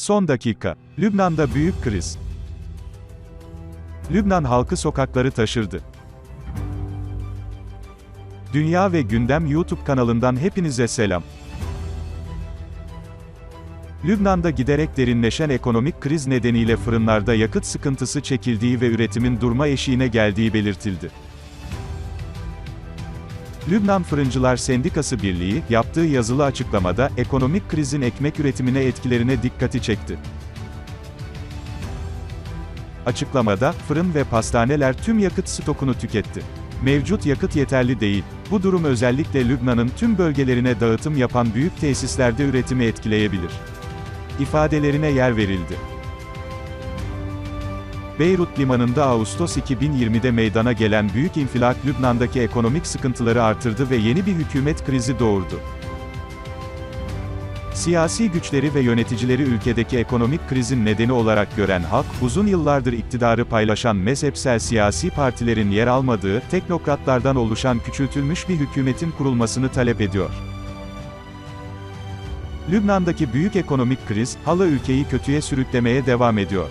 Son dakika. Lübnan'da büyük kriz. Lübnan halkı sokakları taşırdı. Dünya ve Gündem YouTube kanalından hepinize selam. Lübnan'da giderek derinleşen ekonomik kriz nedeniyle fırınlarda yakıt sıkıntısı çekildiği ve üretimin durma eşiğine geldiği belirtildi. Lübnan Fırıncılar Sendikası Birliği, yaptığı yazılı açıklamada, ekonomik krizin ekmek üretimine etkilerine dikkati çekti. Açıklamada, fırın ve pastaneler tüm yakıt stokunu tüketti. Mevcut yakıt yeterli değil. Bu durum özellikle Lübnan'ın tüm bölgelerine dağıtım yapan büyük tesislerde üretimi etkileyebilir. İfadelerine yer verildi. Beyrut limanında Ağustos 2020'de meydana gelen büyük infilak Lübnan'daki ekonomik sıkıntıları artırdı ve yeni bir hükümet krizi doğurdu. Siyasi güçleri ve yöneticileri ülkedeki ekonomik krizin nedeni olarak gören halk, uzun yıllardır iktidarı paylaşan mezhepsel siyasi partilerin yer almadığı, teknokratlardan oluşan küçültülmüş bir hükümetin kurulmasını talep ediyor. Lübnan'daki büyük ekonomik kriz, hala ülkeyi kötüye sürüklemeye devam ediyor.